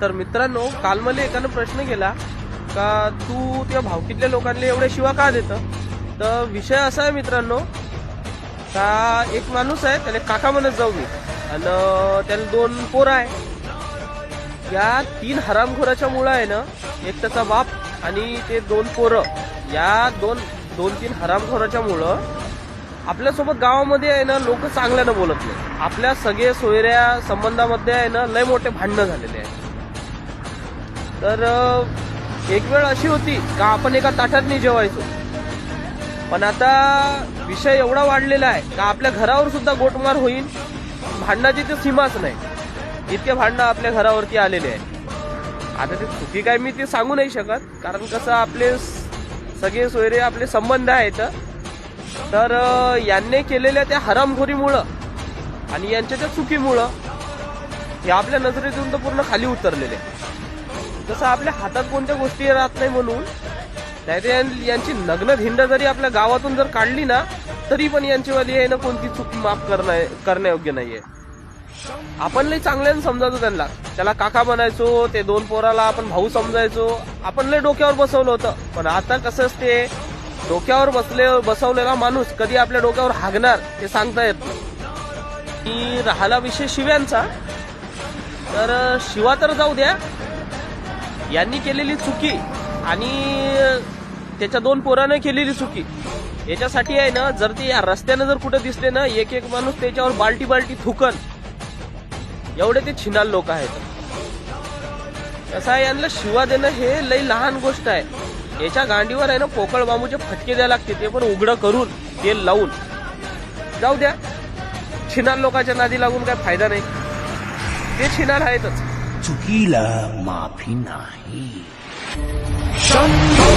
तर मित्रांनो काल मला एकानं प्रश्न केला का तू त्या भावकीतल्या लोकांना एवढ्या शिवा का देतं? तर विषय असा आहे मित्रांनो का एक माणूस आहे त्याला काका म्हणत जाऊ मी. आणि त्याला दोन पोरं आहे. या तीन हरामखोराच्या मुळं आहे ना एक त्याचा बाप आणि ते दोन पोरं. या दोन दोन तीन हरामखोराच्या मुळं आपल्यासोबत गावामध्ये आहे ना लोक चांगल्यानं बोलत नाही आपल्या सगळे सोयऱ्या संबंधामध्ये आहे ना लय मोठे भांडणं झालेले आहे तर एक वेळ अशी होती का आपण एका ताटातनी जेवायचो. पण आता विषय एवढा वाढलेला आहे का आपल्या घरावर सुद्धा गोटमार होईल भांडणाची तर सीमाच नाही. इतके भांडणं आपल्या घरावरती आलेले आहे आता ते चुकी काय मी ते सांगू नाही शकत कारण कसं आपले सगळे सोयरे आपले संबंध आहेत. तर यांनी केलेल्या त्या हरामखोरीमुळं आणि यांच्या त्या चुकीमुळं हे आपल्या नजरेतून तर पूर्ण खाली उतरलेले. आहे. जसं आपल्या हातात कोणत्या गोष्टी राहत नाही म्हणून नाहीतर यांची नग्न धिंड जरी आपल्या गावातून जर काढली ना तरी पण यांचीवाली आहे ना कोणती चूक माफ करणं करण्यायोग्य नाहीये. आपण लय चांगल्यानं समजायचो त्यांना. त्याला काका बनायचो ते दोन पोराला आपण भाऊ समजायचो. आपण लय डोक्यावर बसवलं होतं. पण आता कसं असते डोक्यावर बसले बसवलेला माणूस कधी आपल्या डोक्यावर हागणार हे सांगता येत नाही. राहिला विषय शिव्यांचा. तर शिवा तर जाऊ द्या. यांनी केलेली चुकी आणि त्याच्या दोन पोरानं केलेली चुकी. याच्यासाठी आहे ना जर ते या रस्त्यानं जर कुठं दिसले ना एक एक माणूस त्याच्यावर बाल्टी बाल्टी थुकन. एवढे ते छिनाल लोक आहेत. कसं आहे यांना शिवा देणं हे लई लहान गोष्ट आहे. याच्या गांडीवर आहे ना पोकळ बांबूचे फटके द्यायला लागते ते पण उघडं करून तेल लावून. जाऊ द्या. छिनाल लोकांच्या नादी लागून काय फायदा नाही. ते छिनाल आहेतच. चुकीला माफी नाही शंभू